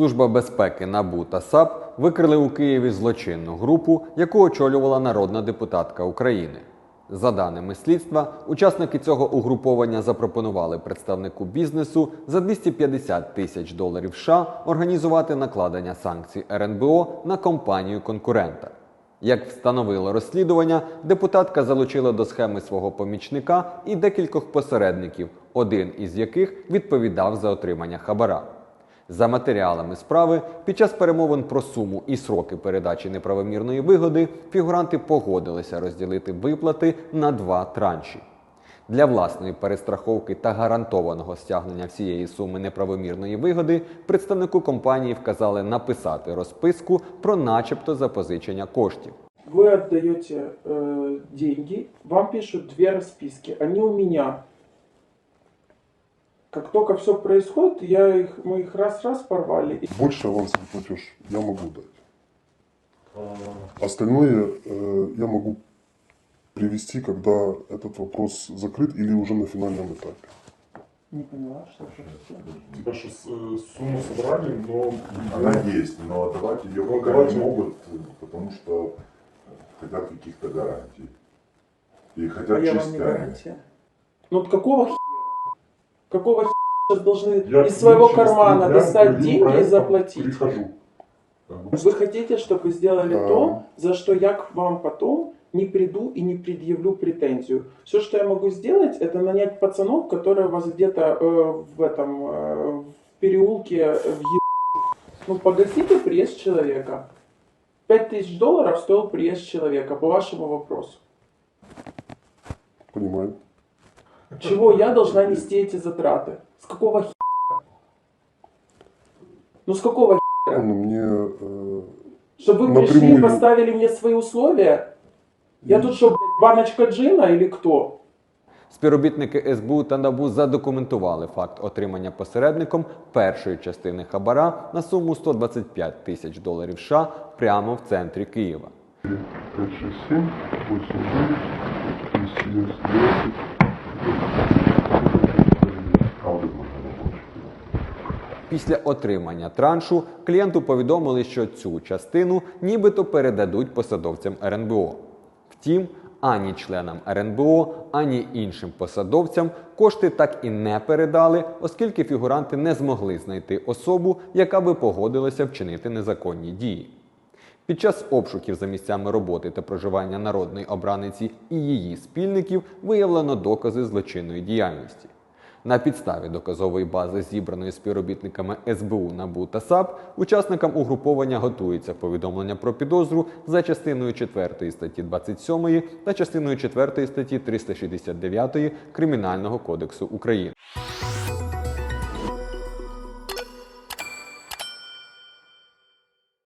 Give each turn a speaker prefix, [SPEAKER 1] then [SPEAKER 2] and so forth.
[SPEAKER 1] Служба безпеки НАБУ та САП викрили у Києві злочинну групу, яку очолювала народна депутатка України. За даними слідства, учасники цього угруповання запропонували представнику бізнесу за 250 тисяч доларів США організувати накладення санкцій РНБО на компанію конкурента. Як встановило розслідування, депутатка залучила до схеми свого помічника і декількох посередників, один із яких відповідав за отримання хабара. За матеріалами справи, під час перемовин про суму і сроки передачі неправомірної вигоди фігуранти погодилися розділити виплати на два транші. Для власної перестраховки та гарантованого стягнення всієї суми неправомірної вигоди представнику компанії вказали написати розписку про начебто запозичення коштів.
[SPEAKER 2] Вы отдаете э, деньги, вам пишут две расписки. Они у меня. Как только все происходит, я их, мы их раз-раз порвали.
[SPEAKER 3] Больше авансовый платеж я могу дать. Остальное э, я могу привести, когда этот вопрос закрыт или уже на финальном этапе.
[SPEAKER 2] Не поняла, что это?
[SPEAKER 3] Типа, что сумму собрали, но
[SPEAKER 4] Она есть, но отдавать ее
[SPEAKER 3] Ну,
[SPEAKER 4] пока не могут, потому что хотят каких-то гарантий. И
[SPEAKER 2] А
[SPEAKER 4] хотят
[SPEAKER 2] я вам не
[SPEAKER 4] частями.
[SPEAKER 2] гарантия. Ну вот какого хера? Какого сейчас должны
[SPEAKER 3] Я
[SPEAKER 2] из своего кармана достать деньги и заплатить?
[SPEAKER 3] Прихожу.
[SPEAKER 2] Вы хотите, чтобы сделали
[SPEAKER 3] Да.
[SPEAKER 2] то, за что я к вам потом не приду и не предъявлю претензию. Все, что я могу сделать, это нанять пацанов, которые вас где-то э, в этом э, в переулке э, в Ну, погасите приезд человека. 5000 долларов стоил приезд человека, по вашему вопросу.
[SPEAKER 3] Понимаю.
[SPEAKER 2] Чего я должна нести эти затраты? С какого хера? Ну, с какого хера?
[SPEAKER 3] Ну, мне э,
[SPEAKER 2] Чтобы вы пришли и
[SPEAKER 3] Напрямую.
[SPEAKER 2] поставили мне свои условия? Я тут что, блядь, баночка джина или кто?
[SPEAKER 1] Співробітники СБУ та НАБУ задокументували факт отримання посередником першої частини хабара на суму 125 тисяч доларів США прямо в центрі Києва.
[SPEAKER 3] 5, 6, 7, 8, 9, 10, 11, 12.
[SPEAKER 1] Після отримання траншу клієнту повідомили, що цю частину нібито передадуть посадовцям РНБО. Втім, ані членам РНБО, ані іншим посадовцям кошти так і не передали, оскільки фігуранти не змогли знайти особу, яка би погодилася вчинити незаконні дії. Під час обшуків за місцями роботи та проживання народної обраниці і її спільників виявлено докази злочинної діяльності. На підставі доказової бази, зібраної співробітниками СБУ, НАБУ та САП, учасникам угруповання готується повідомлення про підозру за частиною 4 статті 27 та частиною 4 статті 369 Кримінального кодексу України.